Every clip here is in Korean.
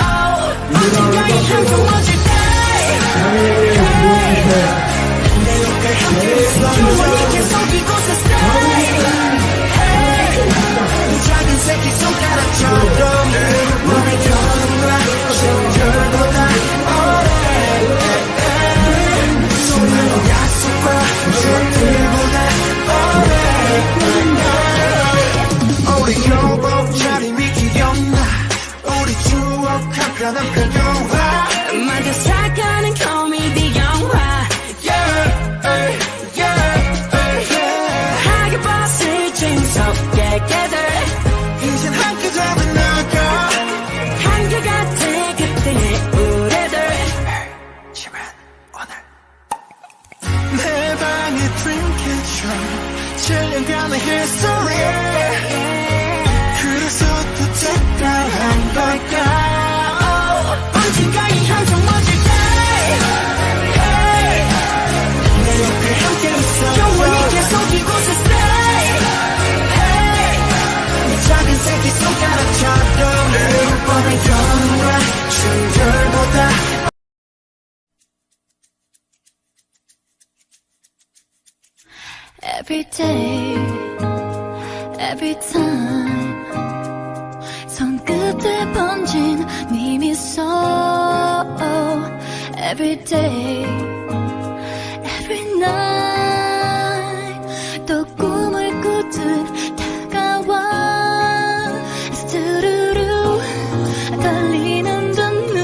Out. You don't 깨들 이젠 함께 잡은 나가. 한계가 돼 그때의 우리들 지만 오늘. 내 방의 트림캐쳐 7년간의 history Every day, every time 손끝에 번진 네 미소 Every day, every night 또 꿈을 꾸듯 다가와 스르르 떨리는 두눈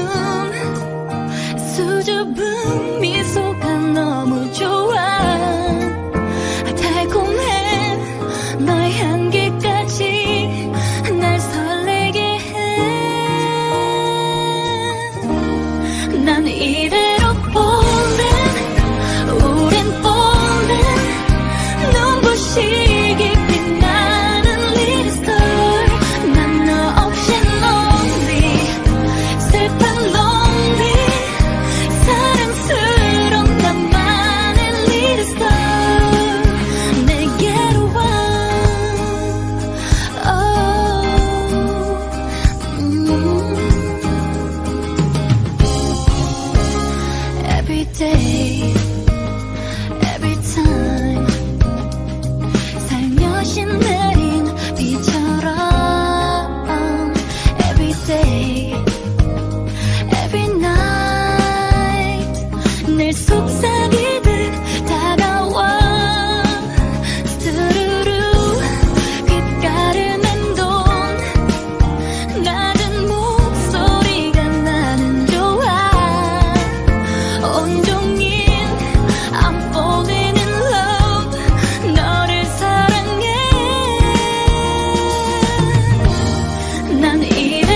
수줍은 Thank.